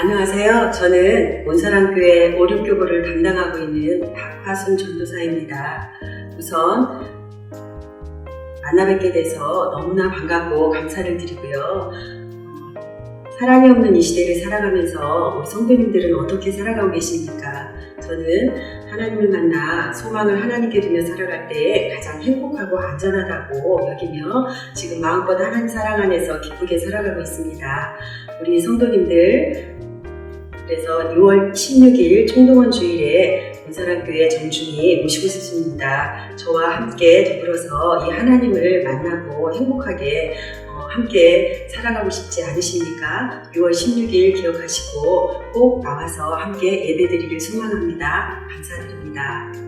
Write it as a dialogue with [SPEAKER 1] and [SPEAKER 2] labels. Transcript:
[SPEAKER 1] 안녕하세요. 저는 온사랑교회 오륙교구를 담당하고 있는 박화순 전도사입니다. 우선 만나 뵙게 돼서 너무나 반갑고 감사를 드리고요. 어, 사랑이 없는 이 시대를 살아가면서 우리 성도님들은 어떻게 살아가고 계십니까? 저는 하나님을 만나 소망을 하나님께 두며 살아갈 때 가장 행복하고 안전하다고 여기며 지금 마음껏 하나님 사랑 안에서 기쁘게 살아가고 있습니다. 우리 성도님들 그래서 6월 16일 총동원 주일에 본사랑교회 정중히 모시고 싶습니다. 저와 함께 더불어서 이 하나님을 만나고 행복하게 어, 함께 살아가고 싶지 않으십니까? 6월 16일 기억하시고 꼭 나와서 함께 예배드리길 소망합니다. 감사드립니다.